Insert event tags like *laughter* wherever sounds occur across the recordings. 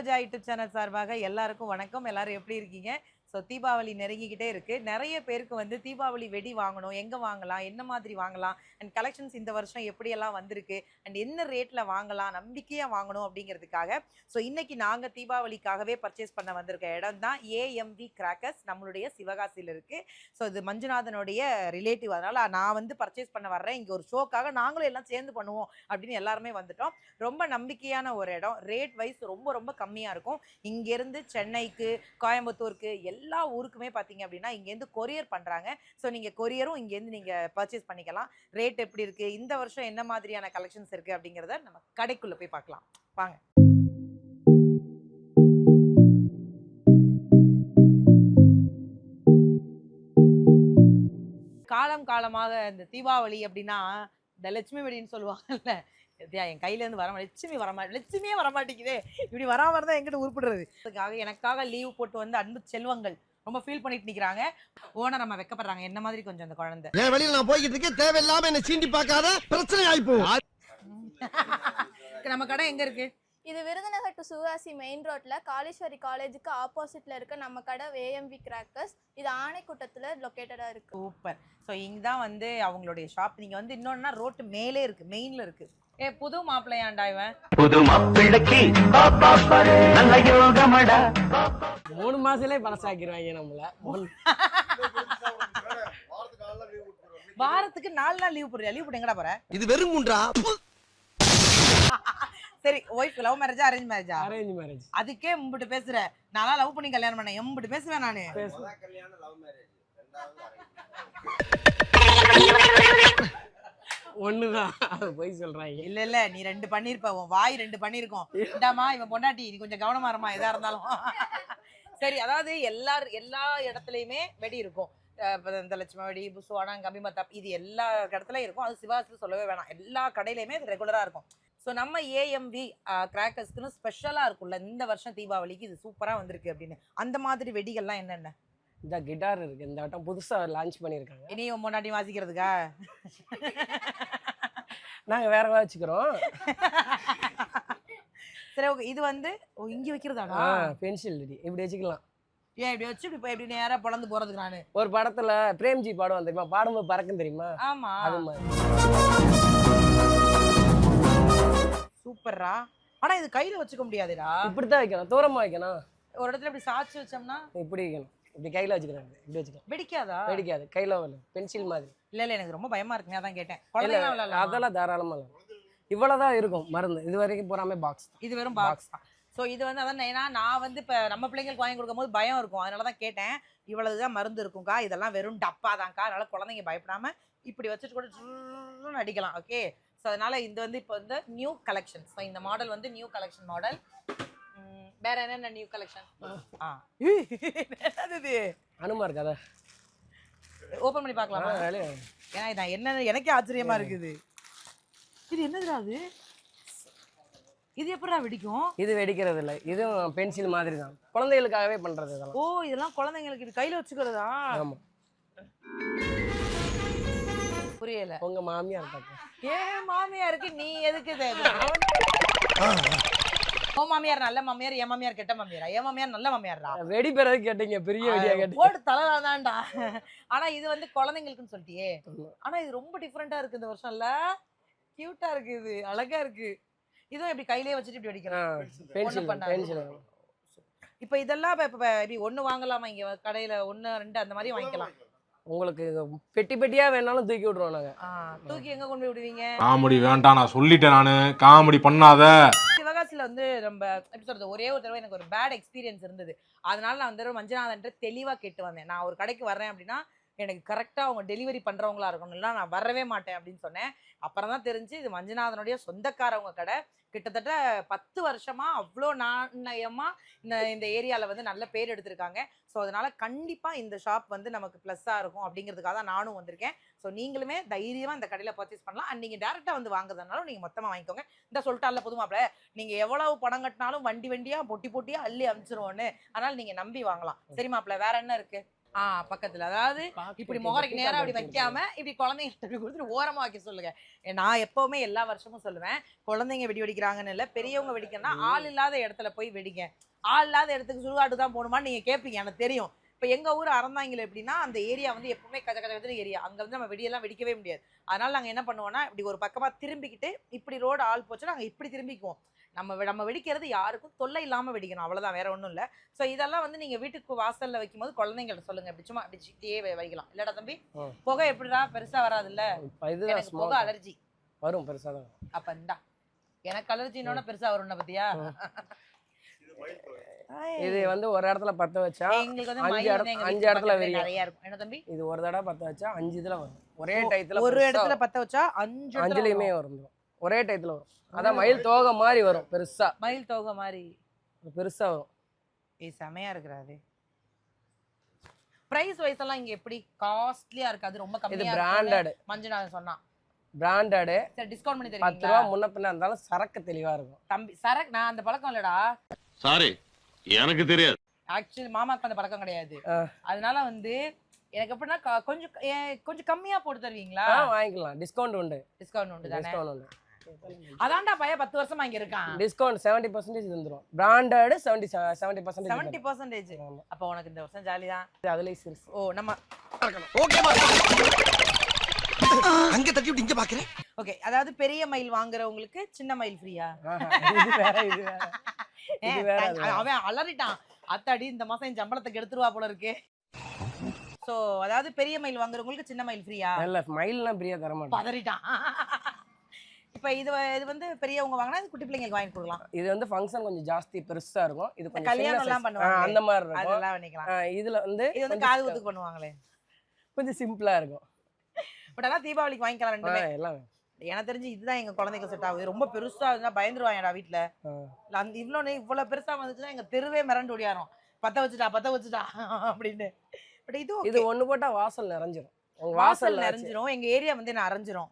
ரோஜா YouTube channel சார்பாக எல்லாருக்கும் வணக்கம். எல்லாரும் எப்படி இருக்கீங்க? ஸோ தீபாவளி நெருங்கிக்கிட்டே இருக்குது நிறைய பேருக்கு வந்து தீபாவளி வெடி வாங்கணும் எங்கே வாங்கலாம் என்ன மாதிரி வாங்கலாம் அண்ட் கலெக்ஷன்ஸ் இந்த வருஷம் எப்படியெல்லாம் வந்திருக்கு அண்ட் என்ன ரேட்டில் வாங்கலாம் நம்பிக்கையாக வாங்கணும் அப்படிங்கிறதுக்காக ஸோ இன்றைக்கி நாங்கள் தீபாவளிக்காகவே பர்ச்சேஸ் பண்ண வந்திருக்க இடம் தான் ஏஎம்வி கிராக்கர்ஸ் நம்மளுடைய சிவகாசியில் இருக்குது ஸோ இது மஞ்சுநாதனுடைய ரிலேட்டிவ் அதனால் நான் வந்து பர்ச்சேஸ் பண்ண வர்றேன். இங்கே ஒரு ஷோக்காக நாங்களும் எல்லாம் சேர்ந்து பண்ணுவோம் அப்படின்னு எல்லாருமே வந்துட்டோம். ரொம்ப நம்பிக்கையான ஒரு இடம். ரேட் வைஸ் ரொம்ப ரொம்ப கம்மியாக இருக்கும். இங்கேருந்து சென்னைக்கு கோயம்புத்தூருக்கு எல்லா ஊருக்குமே பார்த்தீங்க அப்படின்னா இங்கேருந்து கொரியர் பண்ணுறாங்க ஸோ நீங்கள் கொரியரும் இங்கேருந்து நீங்கள் பர்ச்சேஸ் பண்ணிக்கலாம். ரேட் எப்படி இருக்குது இந்த வருஷம் என்ன மாதிரியான கலெக்ஷன்ஸ் இருக்குது அப்படிங்கிறத நம்ம கடைக்குள்ளே போய் பார்க்கலாம். வாங்க. காலம் காலமாக இந்த தீபாவளி அப்படின்னா இந்த லட்சுமி வெடின்னு சொல்லுவாங்கல்ல இதா என் கையில இருந்து வர லட்சுமி வர மாட்டே லட்சுமியே வர மாட்டேங்குதே. இப்படி வராம இருந்தா எங்கிட்ட உருப்பிடுறது. அதுக்காக எனக்காக லீவ் போட்டு வந்து அன்பு செல்வங்கள் ரொம்ப ஃபீல் பண்ணிட்டு நிக்கிறாங்க. ஓனர் நம்ம வெக்கப்படுறாங்க. என்ன மாதிரி கொஞ்சம் அந்த குழந்தை? என் வெளியில நான் போய்கிட்டு இருக்கேன். தேவையில்லாம என்ன சீண்டி பார்க்காத. பிரச்சனை ஆயிப்போ நம்ம கடை எங்க இருக்கு? இது விருதுநகர் டு சிவகாசி மெயின் ரோட்ல காளீஸ்வரி காலேஜுக்கு ஆப்போசிட்ல இருக்க நம்ம கடை ஏஎம்பி கிராக்கர்ஸ் இது ஆணைக்கூட்டத்துல லொக்கேட்டடா இருக்கு. சூப்பர் ஸோ இங்க தான் வந்து அவங்களுடைய ஷாப் நீங்க வந்து இன்னொன்னா ரோட்டு மேலே இருக்கு. மெயின்ல இருக்கு. ஏ புது மாப்பிள்ளையாண்டா இவன்? புது மாப்பிள்ளைக்கு நல்ல யோகமடா. மூணு மாசத்துலயே பழசாக்கிடுவாங்க நம்மள. வாரத்துக்கு நாலு நாள் லீவ் போடுறியா? லீவ் போட்டு எங்கடா போற? இது வெறும் குன்றா சரி ஒய்ஃப் லவ் மேரேஜா அரேஞ்ச் மேரேஜா அரேஞ்ச் மேரேஜ் அதுக்கே மும்பிட்டு பேசுற. நானா லவ் பண்ணி கல்யாணம் பண்ணேன். எம்பிட்டு பேசுவேன் நானு. ஒண்ணுதான். அது போய் சொல்றாங்க. இல்ல இல்ல நீ ரெண்டு பண்ணிருப்ப உன் வாய் ரெண்டு பண்ணிருக்கோம். இந்தாமா இவன் பொண்டாட்டி நீ கொஞ்சம் கவனமா இருமா எதா இருந்தாலும். சரி அதாவது எல்லா எல்லா இடத்துலயுமே வெடி இருக்கும். இந்த லட்சுமி வெடி புசுவானம் கம்பிமத்தாப் இது எல்லா இடத்துலயும் இருக்கும். அது சிவாசில சொல்லவே வேணாம். எல்லா கடையிலயுமே இது ரெகுலரா இருக்கும். ஸோ நம்ம ஏஎம்வி கிராக்கர்ஸ்க்குன்னு ஸ்பெஷலாக இருக்கும்ல இந்த வருஷம் தீபாவளிக்கு இது சூப்பராக வந்திருக்கு அப்படின்னு. அந்த மாதிரி வெடிகள்லாம் என்னென்ன? இந்த கிட்டார் இருக்கு. இந்த வட்டம் புதுசா லான்ச் பண்ணிருக்காங்க. இனியும் முன்னாடி வாசிக்கிறதுக்கா? நாங்க வேற வச்சுக்கிறோம். சரி ஓகே. இது வந்து ஓ இங்க வைக்கிறதாடா? பென்சில் ரெடி இப்படி வச்சுக்கலாம். ஏன் இப்படி வச்சு இப்படி இப்படி நேரா பொழந்து போறதுக்கு நானு? ஒரு படத்துல பிரேம்ஜி பாடுவான் தெரியுமா? பாடும்போது பறக்கும் தெரியுமா? ஆமா. அது மாதிரி. சூப்பர்ரா. ஆனா இது கையில வச்சுக்க முடியாதுடா. இப்படித்தான் வைக்கணும். தூரமா வைக்கணும். ஒரு இடத்துல இப்படி சாய்ச்சி வச்சோம்னா? இப்படி வைக்கணும். இப்படி கையில வச்சுக்கிறேன் இப்படி வச்சுக்கலாம் வெடிக்காதா? வெடிக்காது. கையில வரணும் பென்சில் மாதிரி. இல்ல இல்ல எனக்கு ரொம்ப பயமா இருக்குங்க அதான் கேட்டேன். விளையாடலாமா? அதெல்லாம் தாராளமா இல்லை இவ்வளவுதான் இருக்கும் மருந்து. இது வரைக்கும் பூராமே பாக்ஸ் இது வெறும் பாக்ஸ் தான். ஸோ இது வந்து அதான் ஏன்னா நான் வந்து இப்போ நம்ம பிள்ளைங்களுக்கு வாங்கி கொடுக்கும்போது பயம் இருக்கும். அதனால தான் கேட்டேன். இவ்வளவுதான் மருந்து இருக்கும்க்கா? இதெல்லாம் வெறும் டப்பா தான்க்கா. அதனால குழந்தைங்க பயப்படாம இப்படி வச்சுட்டு கூட அடிக்கலாம் ஓகே ஸோ அதனால இது வந்து இப்போ வந்து நியூ கலெக்ஷன் ஸோ இந்த மாடல் வந்து நியூ கலெக்ஷன் மாடல் வேற என்னென்ன நியூ கலெக்ஷன் ஆ. என்னது இது? அனுமார் கதை. ஓப்பன் பண்ணி பார்க்கலாமா? ஏன்னா இது என்ன எனக்கே ஆச்சரியமா இருக்குது. இது என்னதுடா அது? இது எப்படிடா வெடிக்கும்? இது வெடிக்கிறது இல்லை இதுவும் பென்சில் மாதிரி தான் குழந்தைகளுக்காகவே பண்றது இதெல்லாம். ஓ இதெல்லாம் குழந்தைங்களுக்கு இது கையில வச்சுக்கிறதா? ஆமா. புரியல. உங்க மாமியார் ஏன் மாமியாருக்கு நீ எதுக்கு ஓ மாமியார் நல்ல மாமியார் என் மாமியார் கெட்ட மாமியாரா? என் மாமியார் நல்ல மாமியாரா? வெடி பெறது கேட்டீங்க? பெரிய வெடியா கேட்டீங்க. போட்டு தலைதான்டா ஆனா இது வந்து குழந்தைங்களுக்குன்னு சொல்லிட்டியே. ஆனா இது ரொம்ப டிஃப்ரெண்டா இருக்கு இந்த வருஷம் இல்ல கியூட்டா இருக்கு இது. அழகா இருக்கு. இதுவும் இப்படி கையிலேயே வச்சுட்டு இப்படி. பென்சில் இப்ப இதெல்லாம் இப்ப- இப்ப இப்படி ஒண்ணு வாங்கலாமா? இங்க கடையில ஒண்ணு ரெண்டு அந்த மாதிரி வாங்கிக்கலாம். உங்களுக்கு பெட்டி பெட்டியா வேணாலும் தூக்கி விட்ருவோம் நாங்க. தூக்கி எங்க கொண்டு போய் விடுவீங்க? காமெடி வேண்டாம் நான் சொல்லிட்டேன் நானு. காமெடி பண்ணாத. சிவகாசியில் வந்து நம்ம எப்படி சொல்றது ஒரே ஒரு தடவை எனக்கு ஒரு பேட் எக்ஸ்பீரியன்ஸ் இருந்தது. அதனால நான் வந்து மஞ்சநாதன்ட்டு தெளிவாக கேட்டு வந்தேன். நான் ஒரு கடைக்கு வர்றேன் அப்படின்னா எனக்கு கரெக்டாக அவங்க டெலிவரி பண்ணுறவங்களா இருக்கணும். இல்லை நான் வரவே மாட்டேன் அப்படின்னு சொன்னேன். அப்புறம் தான் தெரிஞ்சு இது மஞ்சநாதனுடைய சொந்தக்காரவங்க கடை. கிட்டத்தட்ட பத்து வருஷமா அவ்வளோ நாணயமா இந்த இந்த ஏரியாவில் வந்து நல்ல பேர் எடுத்திருக்காங்க. ஸோ அதனால கண்டிப்பாக இந்த ஷாப் வந்து நமக்கு ப்ளஸ்ஸாக இருக்கும் அப்படிங்கிறதுக்காக தான் நானும் வந்திருக்கேன். ஸோ நீங்களுமே தைரியமாக இந்த கடையில் பர்ச்சேஸ் பண்ணலாம். அண்ட் நீங்கள் டேரெக்டாக வந்து வாங்குறதுனாலும் நீங்கள் மொத்தமாக வாங்கிக்கோங்க. இந்த சொல்லிட்டால புதுமாப்பிள்ள நீங்க எவ்வளவு பணம் கட்டினாலும் வண்டி வண்டியா பொட்டி பொட்டியா அள்ளி அமிச்சிருவோன்னு. அதனால நீங்க நம்பி வாங்கலாம். சரி மாப்பிள்ள வேற என்ன இருக்கு? ஆ பக்கத்துல. அதாவது இப்படி முகரைக்கு கட்டி நேரா அப்படி வைக்காம இப்படி குழந்தைங்க கொடுத்துட்டு ஓரமா வைக்க சொல்லுங்க நான் எப்பவுமே எல்லா வருஷமும் சொல்லுவேன் குழந்தைங்க வெடி வெடிக்கிறாங்கன்னு இல்ல பெரியவங்க வெடிக்கணும்னா ஆள் இல்லாத இடத்துல போய் வெடிங்க. ஆள் இல்லாத இடத்துக்கு சுடுகாட்டு தான் போகணுமான்னு நீங்க கேட்பீங்க எனக்கு தெரியும். இப்போ எங்க ஊர் அறந்தாங்கில எப்படின்னா அந்த ஏரியா வந்து எப்பவுமே கஜ கஜ கஜ ஏரியா. அங்க வந்து நம்ம வெடியெல்லாம் வெடிக்கவே முடியாது. அதனால நாங்க என்ன பண்ணுவோம்னா இப்படி ஒரு பக்கமா திரும்பிக்கிட்டு இப்படி ரோடு ஆள் போச்சுன்னா நாங்க இப்படி திரும்பிக்குவோம். நம்ம நம்ம வெடிக்கிறது யாருக்கும் தொல்லை இல்லாம வெடிக்கணும். அவ்வளவுதான் வேற ஒண்ணும் இல்ல. சோ இதெல்லாம் வந்து நீங்க வீட்டுக்கு வாசல்ல வைக்கும்போது குழந்தைங்கள்ட்ட சொல்லுங்க. இப்படி சும்மா இப்படி சிட்டியே வைக்கலாம். இல்லடா தம்பி. புகை எப்படிடா? பெருசா வராதுல்ல? எனக்கு புகை. அலர்ஜி வரும் பெருசா தான். அப்ப இந்தா எனக்கு அலர்ஜினோட பெருசா வரும்னா பத்தியா? இது வந்து ஒரு இடத்துல பத்த வச்சா அஞ்சு இடத்துல. நிறைய இருக்கும். என்ன தம்பி? இது ஒரு தடவை பத்த வச்சா அஞ்சு இதுல வரும். ஒரே டயத்துல ஒரு இடத்துல. பத்த வச்சா அஞ்சு அஞ்சுலயுமே வரும். ஒரே டயத்துல வரும். அதான் மயில் தோகை மாதிரி வரும் பெருசா. மயில் தொகை மாதிரி. பெருசா வரும். ஏய் செமையா இருக்கிறாரு. பிரைஸ் வைஸ் எல்லாம் இங்க எப்படி காஸ்ட்லியா இருக்காது ரொம்ப இது கம்மியா பிராண்டட் மஞ்சுநாதன் சொன்னான். பிராண்டடு சரி டிஸ்கவுண்ட் பண்ணி பத்து தருவீங்களா ரூபா முன்ன பின்ன இருந்தாலும் சரக்கு தெளிவா இருக்கும். தம்பி சரக் நான் அந்த பழக்கம் இல்லடா. சாரி எனக்கு தெரியாது. ஆக்சுவலி மாமாக்கு அந்த பழக்கம் கிடையாது. அதனால வந்து எனக்கு எப்படின்னா கொஞ்சம் கொஞ்சம் கம்மியா போட்டு தருவீங்களா? வாங்கிக்கலாம். டிஸ்கவுண்ட் உண்டு. டிஸ்கவுண்ட் உண்டு தானே? டிஸ்கவுண்ட் உண்டு. அதான்டா பையன் பத்து வருஷமா இங்க இருக்கான். டிஸ்கவுண்ட் செவன்டி பர்சன்டேஜ் வந்துடும் branded seventy seventy seventy percentage percentage ஆமா. அப்ப உனக்கு இந்த வருஷம் ஜாலி தான். அதுலயே சிறுசு ஓ நம்ம அங்க தட்டி விட்டு இங்க பாக்குறேன். ஓகே அதாவது பெரிய மயில் வாங்குறவங்களுக்கு சின்ன மயில் ஃப்ரீயா. *laughs* அவன் அலறிட்டான். அத்தாடி இந்த மாசம் என் சம்பளத்துக்கு எடுத்துருவா போல இருக்கு. சோ அதாவது பெரிய மயில் வாங்குறவங்களுக்கு சின்ன மயில் ஃப்ரீயா இல்ல மயில்லாம் பிரியா தர மாட்டேன் பதறிட்டான். *laughs* இப்ப இது இது வந்து பெரியவங்க வாங்கினா இது குட்டி பிள்ளைங்களுக்கு வாங்கி கொடுக்கலாம். இது வந்து ஃபங்க்ஷன் கொஞ்சம் ஜாஸ்தி பெருசா இருக்கும். இது கொஞ்சம் கல்யாணம் எல்லாம். பண்ணுவாங்க. அந்த மாதிரி இருக்கும். அதெல்லாம் பண்ணிக்கலாம். இதுல வந்து இது வந்து காது குத்துக்கு பண்ணுவாங்களே. கொஞ்சம் சிம்பிளா இருக்கும். பட் ஆனா தீபாவளிக்கு வாங்கிக்கலாம் ரெண்டுமே. எல்லாம். எனக்கு தெரிஞ்சு இதுதான் எங்க குழந்தைக்கு செட் ஆகுது. ரொம்ப பெருசா இருந்தா பயந்துருவாங்கடா வீட்டுல அந்த இவ்வளோ இவ்வளவு பெருசா வந்துச்சுன்னா எங்க தெருவே மிரண்டு ஓடியாரும். பத்த வச்சுட்டா பத்த வச்சுட்டா *laughs* அப்படின்னு. பட் இது இது. ஒண்ணு போட்டா வாசல் நிறைஞ்சிரும். வாசல் நிறைஞ்சிரும். எங்க ஏரியா வந்து நான் அரைஞ்சிரும்.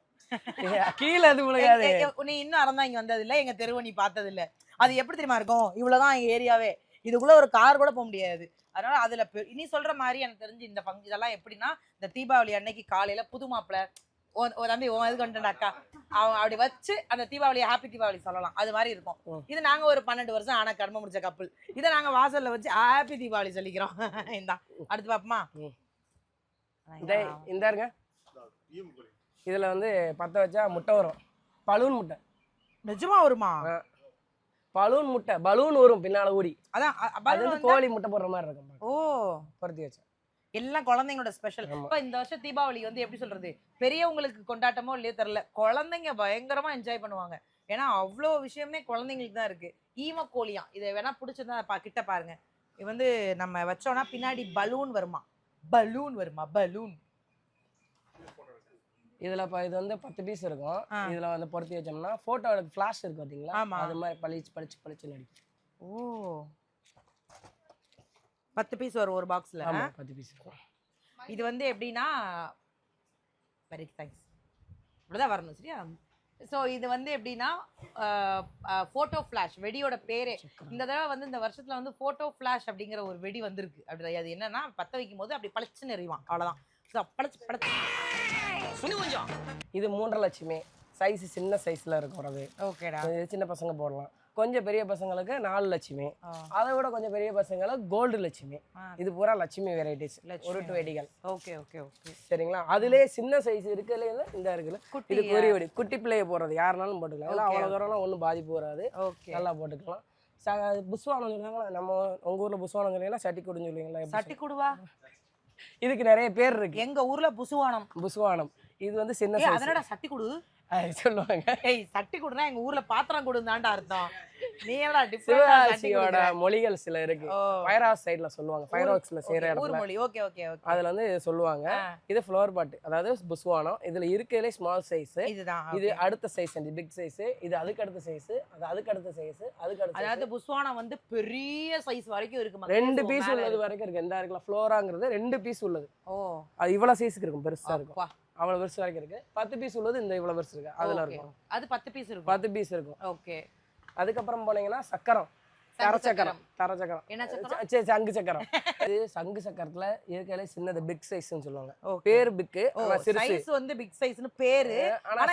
கீழே அது விழுகாது. நீ இன்னும் அறந்தா இங்க வந்தது இல்ல எங்க தெருவை நீ பார்த்தது இல்ல அது எப்படி தெரியுமா இருக்கும்? இவ்வளவுதான் எங்க ஏரியாவே. இதுக்குள்ள ஒரு கார் கூட போக முடியாது. அதனால அதுல நீ சொல்ற மாதிரி எனக்கு தெரிஞ்சு இந்த பங்கு இதெல்லாம் எப்படின்னா இந்த தீபாவளி அன்னைக்கு காலையில புது மாப்பிள்ள ஓ தம்பி உன் இது கண்டா அக்கா. அவன் அப்படி வச்சு அந்த தீபாவளி ஹாப்பி தீபாவளி சொல்லலாம். அது மாதிரி இருக்கும். இது நாங்க ஒரு பன்னெண்டு வருஷம் ஆனா கர்ம முடிச்ச கப்பல் இதை நாங்க வாசல்ல வச்சு ஹாப்பி தீபாவளி சொல்லிக்கிறோம். *laughs* இந்தா அடுத்து பாப்போமா? இந்த இருங்க இதுல வந்து பத்த வச்சா முட்டை வரும். பலூன் முட்டை. நிஜமா வருமா. பலூன் முட்டை. பலூன் வரும் பின்னால ஊடி அதான் அது வந்து கோழி முட்டை போடுற மாதிரி இருக்கும். ஓ. பொருத்தி வச்சா. எல்லாம் குழந்தைங்களோட ஸ்பெஷல். இப்ப இந்த வருஷம் தீபாவளி வந்து எப்படி சொல்றது? பெரியவங்களுக்கு கொண்டாட்டமோ இல்லையோ தெரியல. குழந்தைங்க பயங்கரமா என்ஜாய் பண்ணுவாங்க. ஏன்னா அவ்வளோ விஷயமே குழந்தைங்களுக்கு தான் இருக்கு. ஈம கோழியா. இதை வேணா பிடிச்சிருந்தா பா கிட்ட பாருங்க. இது வந்து நம்ம வச்சோம்னா பின்னாடி பலூன் வருமா? பலூன் வருமா? பலூன். இதுல இது வந்து பத்து பீஸ் இருக்கும். இதுல வந்து பொருத்தி வச்சோம்னா போட்டோட ஃபிளாஷ் இருக்கு பாத்தீங்களா. அது மாதிரி பளிச்சு பளிச்சு பளிச்சு நடிக்கும் ஓ. பத்து பீஸ் வரும் ஒரு பாக்ஸ்ல ஆமா பத்து பீஸ் இருக்கும். இது வந்து எப்படின்னா வெரி தேங்க்ஸ் இப்படிதான் வரணும் சரியா? ஸோ இது வந்து எப்படின்னா ஃபோட்டோ ஃப்ளாஷ் வெடியோட பேரே. இந்த தடவை வந்து இந்த வருஷத்துல வந்து ஃபோட்டோ ஃப்ளாஷ் அப்படிங்கிற ஒரு வெடி வந்திருக்கு. அப்படி அது என்னன்னா பத்த வைக்கும் போது அப்படி பளிச்சுன்னு எறிவான். அவ்வளோதான் ஸோ பளிச்சு பளிச்சு இது மூன்றரை லட்சமே. சைஸ் சின்ன சைஸ்ல இருக்கும் அது ஓகேடா சின்ன பசங்க போடலாம். கொஞ்சம் பெரிய பசங்களுக்கு நாலு லட்சுமி. அதை விட கொஞ்சம் பெரிய பசங்களுக்கு கோல்டு லட்சுமி. இது பூரா லட்சுமி வெரைட்டிஸ் உருட்டு வெடிகள் ஓகே ஓகே ஓகே சரிங்களா? அதுலயே சின்ன சைஸ் இருக்குல்ல இந்த இருக்குல்ல இது பொரி வெடி குட்டி பிள்ளைய போடுறது. யாருனாலும் போட்டுக்கலாம். அவ்வளோ தூரம்லாம் ஒன்றும் பாதிப்பு வராது. ஓகே நல்லா போட்டுக்கலாம். ச புஸ்வானம் சொல்லுவாங்களா நம்ம உங்க ஊர்ல புஸ்வானம் சொல்லுவீங்களா சட்டி கொடுன்னு சொல்லுவீங்களா? எப்படி சட்டி குடுவா சொல்லுவீங்க? இதுக்கு நிறைய பேர் இருக்கு. எங்க ஊர்ல புசுவானம். புஸ்வானம். இது வந்து சின்ன சைஸ் அதனடா சட்டி குடு. சொல்லுவாங்க. ஏய் சட்டி குடுனா எங்க ஊர்ல பாத்திரம் குடுந்தாண்டா அர்த்தம். நீ என்னடா சிவகாசியோட மொழிகள் சில இருக்கு. ஃபயர் ஹவுஸ் சைட்ல சொல்லுவாங்க. ஃபயர் ஹவுஸ்ல இடத்துல. மொழி ஓகே ஓகே ஓகே. அதுல வந்து சொல்லுவாங்க. இது ஃப்ளவர் பாட் அதாவது புஸ்வானம் இதுல இருக்கிறதுலே ஸ்மால் சைஸ் இதுதான் இது. அடுத்த சைஸ் பிக் சைஸ் இது அதுக்கு அடுத்த சைஸ் அது அதுக்கு அடுத்த சைஸ் அதுக்கு அடுத்த அதாவது. புஸ்வானம் வந்து பெரிய சைஸ் வரைக்கும் இருக்கு. ரெண்டு பீஸ் உள்ளது. வரைக்கும் இருக்கு. எந்த இருக்குல்ல ஃப்ளோராங்கிறது ரெண்டு பீஸ் உள்ளது. ஓ. அது இவ்வளவு சைஸ்க்கு இருக்கும். பெருசா இருக்கும். அவ்வளவு பெருசு வரைக்கும் இருக்கு. பத்து பீஸ் உள்ளது இந்த இவ்வளவு பெருசு இருக்கு. அதுல. இருக்கும். அது பத்து பீஸ் இருக்கும். பத்து பீஸ் இருக்கும். ஓகே அதுக்கப்புறம் போனீங்கன்னா சக்கரம். தர சங்கு சக்கரம். தர சக்கரம். என்ன சக்கரம்? சரி சங்கு சக்கரம். *laughs* இது சங்கு சக்கரத்துல இருக்கிறதுல சின்னது பிக் சைஸ்னு சொல்லுவாங்க. பேர் பிக்கு சைஸ் வந்து பிக் சைஸ்னு பேரு ஆனா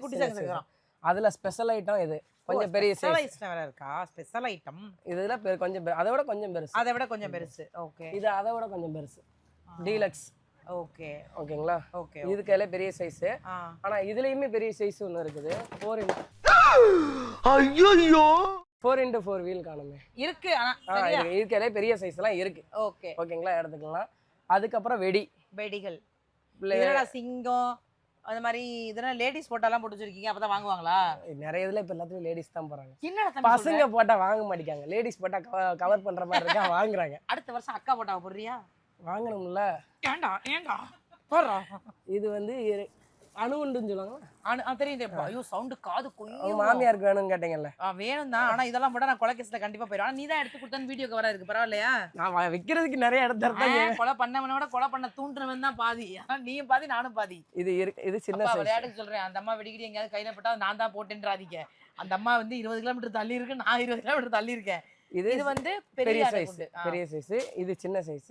குட்டி சங்கு. சக்கரம். அதுல ஸ்பெஷல் ஐட்டம் இது. கொஞ்சம் பெரிய சைஸ் இருக்கா? ஸ்பெஷல் ஐட்டம் இதுல பெரு- கொஞ்சம் பெரு- அதை விட கொஞ்சம் பெருசு. அதை விட கொஞ்சம் பெருசு. ஓகே இது அதை விட கொஞ்சம் பெருசு. Deluxe okay. ஓகேங்களா? ஓகே இது கையில பெரிய சைஸ் ஆனா இதுலயுமே பெரிய சைஸ் ஒன்று இருக்குது. ஃபோர் இன்ட் ஐயோ ஃபோர் இன்ட்டு ஃபோர் வீல் காணுமே. இருக்கு ஆனா ஆ சரியா? இருக்கு இது கையில பெரிய சைஸ் எல்லாம் இருக்கு. ஓகே. ஓகேங்களா? எடுத்துக்கலாம். அதுக்கப்புறம் வெடி. வெடிகள். சிங்கம்? அந்த மாதிரி இதெல்லாம் லேடிஸ் போட்டாலாம் போட்டு வச்சிருக்கீங்க அப்பதான் வாங்குவாங்களா? நிறைய இதுல இப்ப எல்லாத்துலயும் லேடிஸ் தான் போறாங்க. சொல்ற? பசங்க போட்டா வாங்க மாட்டேங்காங்க லேடிஸ் போட்டா கவர் பண்ற மாதிரி இருக்கா? வாங்குறாங்க. அடுத்த வருஷம் அக்கா போட்டா போடுறியா வாங்கணும்ல? ஏண்டா ஏண்டா? போடுறா. *laughs* இது வந்து அணுகுண்டுன்னு சொல்லுவாங்க. ஆனு- ஆ, தெரியுது இப்போ. ஐயோ சவுண்டு காது கொய்யும் மாமியாருக்கு வேணும்னு கேட்டீங்கல்ல. வேணும் தான் ஆனா இதெல்லாம் போட்டா நான் கொலை கேஸ்ல கண்டிப்பா போயிடும் ஆனா நீ தான் எடுத்து கொடுத்தா வீடியோக்கு வர இருக்கு பரவாயில்லையா? நான் விக்கிறதுக்கு நிறைய இடத்துல கொலை பண்ணவனை விட கொலை பண்ண தூண்டுறவன் தான் பாதி. நீயும் பாதி நானும் பாதி. இது இது சின்ன விளையாட்டுக்கு சொல்றேன். அந்த அம்மா வெடிக்கிட்டு எங்கேயாவது கையில பட்டா நான் தான் போட்டேன்றாதீங்க. அந்த அம்மா வந்து இருபது கிலோமீட்டர் தள்ளி இருக்கு நான் இருபது கிலோமீட்டர் தள்ளி இருக்கேன். இது இது வந்து பெரிய சைஸ் பெரிய சைஸ் இது சின்ன சைஸ்.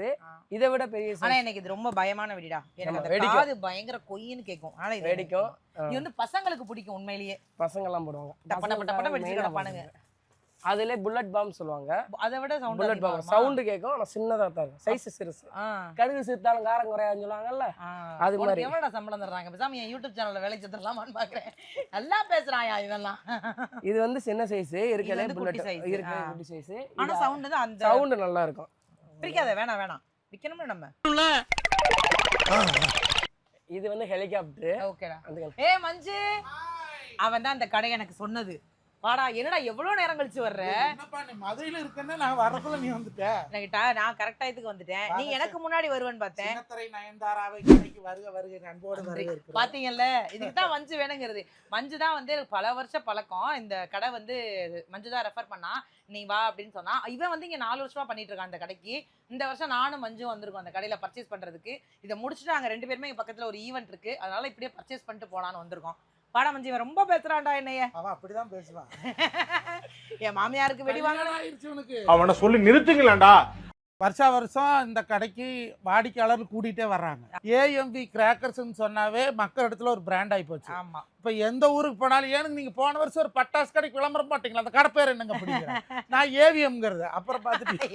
இதை விட பெரிய ஆனா சைஸ் எனக்கு இது ரொம்ப பயமான வெடிடா. எனக்கு. காது பயங்கர கொய்ன்னு கேட்கும் ஆனா இது வெடிக்கும். இது வந்து பசங்களுக்கு பிடிக்கும் உண்மையிலேயே. பசங்க எல்லாம் போடுவாங்க. டப்ப டப்ப டப்ப வெடிச்சு கிடப்பானுங்க. அதுல புல்லட் பாம் சொல்லுவாங்க. அதை விட சவுண்ட் புல்லட் பாம் சவுண்டு கேட்கும் ஆனா சின்னதா தான் இருக்கும். சைஸ் சிறுசு. கடுகு சித்தாலும் காரம் குறையான்னு சொல்லுவாங்கல்ல? அது மாதிரி. எவ்வளோடா சம்பளம் தர்றாங்க? பேசாம என் யூடியூப் சேனல்ல வேலைக்கு சேர்த்துடலாமான்னு பாக்குறேன். நல்லா பேசுறாயா இவெல்லாம் இது வந்து சின்ன சைஸ் இருக்கலே புல்லட் size. இருக்கு. குட்டி சைஸ் ஆனா சவுண்ட் தான் அந்த சவுண்ட் நல்லா இருக்கும். பிரிக்காத வேணாம் வேணாம். விக்கணும்ல நம்ம? இது வந்து ஹெலிகாப்டர் ஓகேடா. ஏ மஞ்சு! அவன் தான் அந்த கடை எனக்கு சொன்னது. வாடா என்னடா எவ்வளவு நேரம் கழிச்சு வர்ற? என்னப்பா நீ மதுரையில இருக்கேன்னு நான் வரக்குள்ள நீ வந்துட்ட. எனக்கிட்ட நான் கரெக்ட் டயத்துக்கு வந்துட்டேன். நீ எனக்கு முன்னாடி வருவேன்னு பார்த்தேன். சின்னத்திரை நயன்தாராவை கடைக்கு வருக வருக அன்போடு வரவேற்கிறோம் பாத்தீங்கல்ல இதுக்கு தான் மஞ்சு வேணுங்கிறது. மஞ்சு தான் வந்து பல வருஷ பழக்கம். இந்த கடை வந்து மஞ்சு தான் ரெஃபர் பண்ணா. நீ வா அப்படின்னு சொன்னா இவன் வந்து இங்க நாலு வருஷமா பண்ணிட்டு இருக்கான் அந்த கடைக்கு. இந்த வருஷம் நானும் மஞ்சு வந்திருக்கோம் அந்த கடையில பர்ச்சேஸ் பண்றதுக்கு. இதை முடிச்சுட்டு நாங்க ரெண்டு பேருமே பக்கத்துல ஒரு ஈவெண்ட் இருக்கு. அதனால இப்படியே பர்ச்சேஸ் பண்ணிட்டு போலான்னு வந்திருக்கோம். வாடா மஞ்சு இவன் ரொம்ப பேசுறான்டா என்னைய. அவன் அப்படிதான் பேசுவான். *laughs* என் மாமியாருக்கு வெடி வாங்கணும். அவனை சொல்லி நிறுத்துங்களேன்டா வருஷா வருஷம் இந்த கடைக்கு வாடிக்கையாளர் கூட்டிகிட்டே வர்றாங்க. ஏஎம்பி கிராக்கர்ஸ்னு சொன்னாவே மக்கள் இடத்துல ஒரு பிராண்ட் ஆகி போச்சு. ஆமா. இப்போ எந்த ஊருக்கு போனாலும் ஏனுங்க நீங்கள் போன வருஷம் ஒரு பட்டாசு கடைக்கு விளம்பரம் போட்டீங்களா? அந்த கடை பேர் என்னங்க பிடிக்கிறேன் நான் ஏவிஎம்ங்கிறது. அப்புறம் பார்த்துட்டு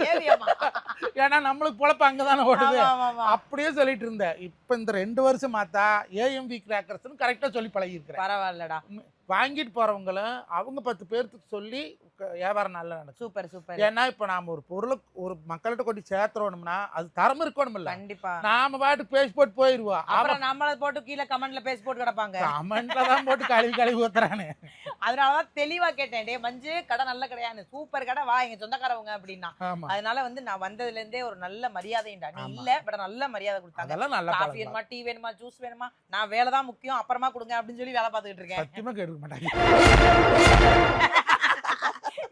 ஏன்னா நம்மளுக்கு பொழப்பு அங்கே தானே ஓடுது. அப்படியே சொல்லிட்டு இருந்தேன். இப்போ இந்த ரெண்டு வருஷம் மாத்தா ஏஎம்பி கிராக்கர்ஸ்னு கரெக்டாக சொல்லி பழகியிருக்கிறேன். பரவாயில்லடா. வாங்கிட்டு போறவங்களும் அவங்க பத்து பேர்த்துக்கு சொல்லி வியாபாரம் நல்லா நடக்கும். Super super. ஏன்னா இப்போ நாம ஒரு பொருளை ஒரு மக்கள்கிட்ட கொண்டு சேர்த்துறோம்னா அது தரம் இருக்கணும் இல்ல. கண்டிப்பா. நாம பாட்டுக்கு பேசி போட்டு போயிருவோம். அப்புறம் நம்மள போட்டு கீழே கமெண்ட்ல பேசி போட்டு கிடப்பாங்க. கமெண்ட்ல தான் போட்டு கழுவி கழுவி ஊத்துறானு. அதனாலதான் தெளிவா கேட்டேன். டே மஞ்சு கடை நல்ல கடையான்னு. சூப்பர் கடை வா எங்க சொந்தக்காரவங்க அப்படின்னா. அதனால வந்து நான் வந்ததுல இருந்தே ஒரு நல்ல மரியாதைண்டா நீ. இல்ல பட் நல்ல மரியாதை கொடுத்தாங்க. அதெல்லாம் நல்லா காஃபி வேணுமா டீ வேணுமா ஜூஸ் வேணுமா? நான் வேலை தான் முக்கியம். அப்புறமா கொடுங்க அப்படின்னு சொல்லி வேலை பார்த்துக்கிட்டு இருக்கேன். சத்தியமா கேட்க மாட்டாங்க.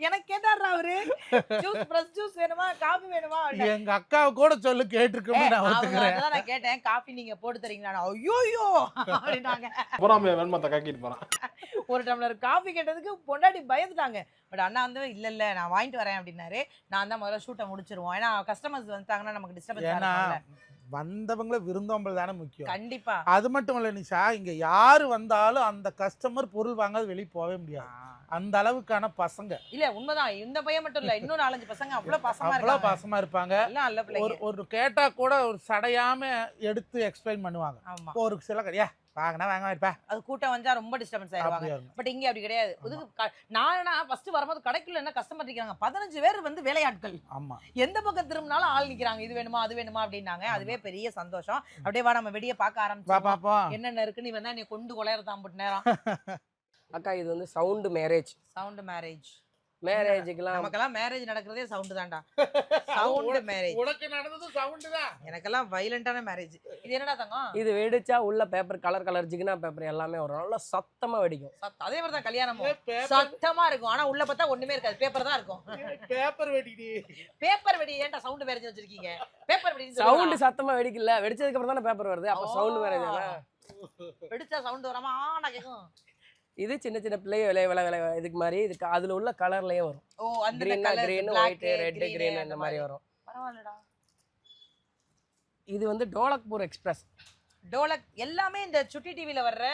எனக்கு கேட்டாரா அவரு? ஜூஸ் ஃப்ரெஷ் ஜூஸ் வேணுமா? காஃபி வேணுமா? அப்படின்னா. எங்க அக்காவை கூட சொல்லு கேட்டிருக்கோம் நான் ஒத்துக்கிறேன். நான் கேட்டேன். காஃபி நீங்க போட்டு தரீங்களா? ஐயோ அப்படின்னாங்க. அப்புறம் வெண்மத்தை கக்கிட்டு போறான். ஒரு டம்ளர் காஃபி கேட்டதுக்கு பொண்டாட்டி பயந்துட்டாங்க. பட் அண்ணா வந்து இல்ல இல்ல நான் வாங்கிட்டு வரேன் அப்படின்னாரு. நான் தான் முதல்ல ஷூட்டை முடிச்சிருவோம். ஏன்னா கஸ்டமர்ஸ் வந்துட்டாங்கன்னா நமக்கு டிஸ்டர்பன்ஸ் வந்தவங்கள விருந்தோம்பல் தானே முக்கியம். கண்டிப்பா. அது மட்டும் இல்ல நிஷா இங்க யாரு வந்தாலும் அந்த கஸ்டமர் பொருள் வாங்காத வெளியே போகவே முடியாது. அந்த அளவுக்கான பசங்க. இல்ல உண்மைதான். இந்த பையன் மட்டும் இல்ல இன்னும் நாலஞ்சு பசங்க அவ்வளவு பசமா அவ்வளவு பாசமா இருப்பாங்க. ஒரு ஒரு கேட்டா கூட ஒரு சடையாம எடுத்து எக்ஸ்பிளைன் பண்ணுவாங்க. ஒரு சில கடையா வாங்கினா வாங்க இருப்பா. அது கூட்டம் வந்தா ரொம்ப டிஸ்டர்பன்ஸ் ஆயிடுவாங்க. பட் இங்க அப்படி கிடையாது. இதுக்கு நான் ஃபர்ஸ்ட் வரும்போது கடைக்குள்ள என்ன கஸ்டமர் இருக்காங்க பதினஞ்சு பேர் வந்து வேலையாட்கள். ஆமா. எந்த பக்கம் திரும்பினாலும் ஆள் நிக்கிறாங்க. இது வேணுமா அது வேணுமா அப்படின்னாங்க. அதுவே பெரிய சந்தோஷம். அப்படியே வா நம்ம வெடியை பார்க்க ஆரம்பிச்சோம் என்னென்ன இருக்கு நீ வந்தா நீ கொண்டு கொலையறதான் போட்டு நேரம். *laughs* அக்கா இது வந்து சவுண்டு மேரேஜ் சவுண்ட் மேரேஜ் மேரேஜுக்கெல்லாம் நமக்கெல்லாம் மேரேஜ் நடக்கிறதே சவுண்ட் தான்டா சவுண்ட் மேரேஜ் உனக்கு நடந்தது சவுண்டு தான் எனக்கெல்லாம் வைலண்டான மேரேஜ் இது என்னடா தங்கம் இது வெடிச்சா உள்ள பேப்பர் கலர் கலர் ஜிகினா பேப்பர் எல்லாமே வரும் நல்லா சத்தமா வெடிக்கும் அதே மாதிரி தான் கல்யாணமும் சத்தமா இருக்கும் ஆனா உள்ள பார்த்தா ஒண்ணுமே இருக்காது பேப்பர் தான் இருக்கும் பேப்பர் வெடிடி பேப்பர் வெடி ஏன்டா சவுண்ட் மேரேஜ் வச்சிருக்கீங்க பேப்பர் வெடி சவுண்டு சத்தமா வெடிக்கல வெடிச்சதுக்கு அப்புறம் தானே பேப்பர் வருது அப்ப சவுண்டு மேரேஜ் வெடிச்சா சவுண்ட் வராம ஆனா கேக்கும் இது சின்ன சின்ன பிள்ளை விலை விலை விலை இதுக்கு மாதிரி இதுக்கு அதில் உள்ள கலர்லேயே வரும். ஓ அந்த க்ரீனா colour green white red green அந்த மாதிரி வரும். பரவாயில்லடா. இது வந்து டோலக்பூர் எக்ஸ்பிரஸ். டோலக் எல்லாமே இந்த சுட்டி டிவில வர்ற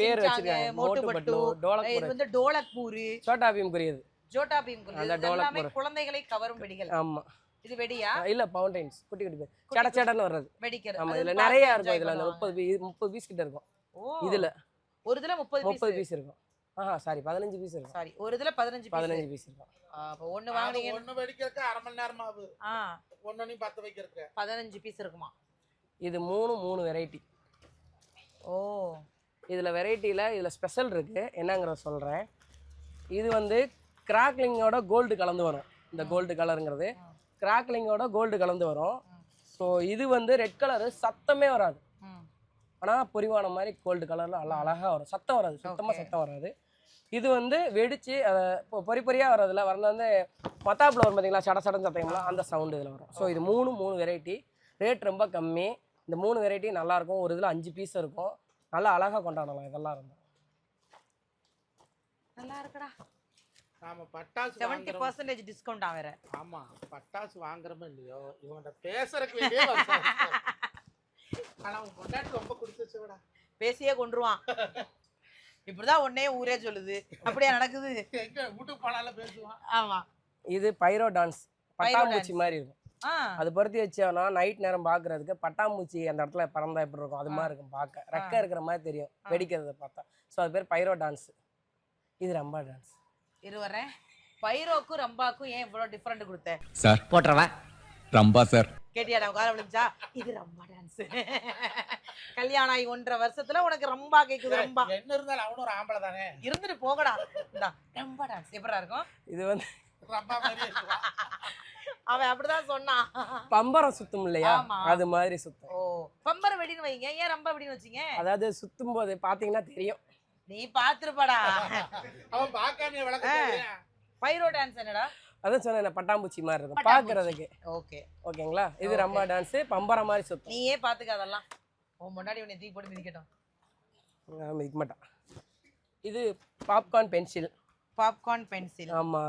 பேர் வச்சிருக்காங்க. மோட்டு பட்டு பட்டு இது வந்து டோலக்பூரு. சோட்டா பீம்குரியது ஜோட்டா பீம் அந்த எல்லாமே. குழந்தைகளை கவரும் வெடிகள். ஆமாம் இது வெடியா? இல்ல பவுண்டைன்ஸ் குட்டி குட்டி பேர் சட சடன்னு வர்றது. வெடிக்கிறது. ஆமா இதுல நிறைய இருக்கும் இதுல அந்த பண்ணுவாங்க. முப்பது பீ முப்பது பீஸ் கிட்ட இருக்கும். ஓ. இதுல. ஒரு இதுல முப்பது முப்பது பீஸ் இருக்கும். ஆஹா சாரி பதினஞ்சு பீஸ் இருக்கும். சாரி ஒரு இதுல பதினஞ்சு பதினஞ்சு பீஸ் இருக்கும். அப்ப ஒண்ணு வாங்குனீங்க. ஒண்ணு வெடிக்கிறதுக்கு அரை மணி நேரம் ஆகுது. ஆ. ஒன்னு பத்து வைக்கிறதுக்கு. பதினஞ்சு பீஸ் இருக்குமா? இது மூணு மூணு வெரைட்டி ஓ. இதுல வெரைட்டியில இதுல ஸ்பெஷல் இருக்கு. என்னங்கிறத சொல்றேன். இது வந்து கிராக்லிங்கோட கோல்டு கலந்து வரும். இந்த கோல்டு கலருங்கிறது கிராக்லிங்கோட கோல்டு கலந்து வரும். ஸோ இது வந்து ரெட் கலரு சத்தமே வராது. ஆனால் பொரிவான மாதிரி கோல்டு கலரில் நல்லா அழகாக வரும். சத்தம் வராது சுத்தமாக. சத்தம் வராது. இது வந்து வெடிச்சு அதை இப்போ பொறி பொரியாக வர்றதுல வரது வந்து மத்தாப்பில் வரும் பார்த்தீங்களா சட சடன் சத்தம்லாம் அந்த சவுண்டு இதில் வரும். ஸோ இது மூணு மூணு வெரைட்டி ரேட் ரொம்ப கம்மி. இந்த மூணு வெரைட்டி நல்லாயிருக்கும் ஒரு இதில் அஞ்சு பீஸ் இருக்கும். நல்லா அழகாக கொண்டாடலாம். இதெல்லாம் இருந்தால் நல்லா இருக்குடா. நாம பட்டாசு செவன்டி பர்சன்டேஜ் டிஸ்கவுண்ட் வேற. ஆமா பட்டாசு வாங்குறோமோ இல்லையோ? இவன்கிட்ட பேசுறதுக்கு ஆனா உன் கொண்டாட்டி ரொம்ப குடிச்சிச்சுடா பேசியே கொண்டுருவான் இப்படிதான் ஒன்னே ஊரே சொல்லுது. அப்படியா நடக்குது? எங்க வீட்டுக்கு போனாலும் பேசுவான். ஆமா. இது பைரோ டான்ஸ். பட்டாம்பூச்சி. மாதிரி இருக்கும். அது பொருத்தி வச்சோன்னா நைட் நேரம் பார்க்கறதுக்கு பட்டாம்பூச்சி அந்த இடத்துல பறந்தா எப்படி இருக்கும்? அது மாதிரி இருக்கும் பார்க்க ரெக்கை இருக்கிற மாதிரி தெரியும். வெடிக்கிறத பார்த்தா. ஸோ அது பேர் பைரோ டான்ஸ். இது ரம்பா டான்ஸ். இரு வரேன் பைரோக்கும் ரம்பாக்கும் ஏன் இவ்வளவு டிஃபரெண்ட் கொடுத்த? சார். போட்டுறவா? ரம்பா சார். கேட்டியாடா கால விழுந்துச்சா? இது ரம்பா டான்ஸ் கல்யாணம் ஆகி ஒன்றரை வருஷத்துல உனக்கு ரம்பா கேக்குது ரம்பா. என்ன இருந்தாலும் அவனும் ஒரு ஆம்பளை தானே? இருந்துட்டு போகடா. இந்தா ரம்பா டான்ஸ் எப்படா இருக்கும்? இது வந்து ரப்பா மாதிரி. அவன் அப்படிதான் சொன்னான். பம்பரம் சுத்தும் இல்லையா. அது மாதிரி சுத்தும். ஓ பம்பர வெடின்னு வைங்க. ஏன் ரம்பா வெடின்னு வச்சீங்க? அதாவது சுத்தும் போது பாத்தீங்கன்னா தெரியும். நீ பாத்துருப்படா. *laughs* அவன் விளக்க பைரோ டான்ஸ் என்னடா? அதான் சொன்னேன் பட்டாம்பூச்சி மாதிரி இருக்கும். பார்க்கறதுக்கு ஓகே. ஓகேங்களா? இது. ரம்பா டான்ஸ் பம்பரம் மாதிரி சுத்தும். நீயே பாத்துக்க அதெல்லாம். உன் முன்னாடி உன்னை தூக்கி போட்டு மிதிக்கட்டும். ஆமா, இதுக்கு மாட்டான். இது பாப்கார்ன் பென்சில். Popcorn pencil. ஆமா.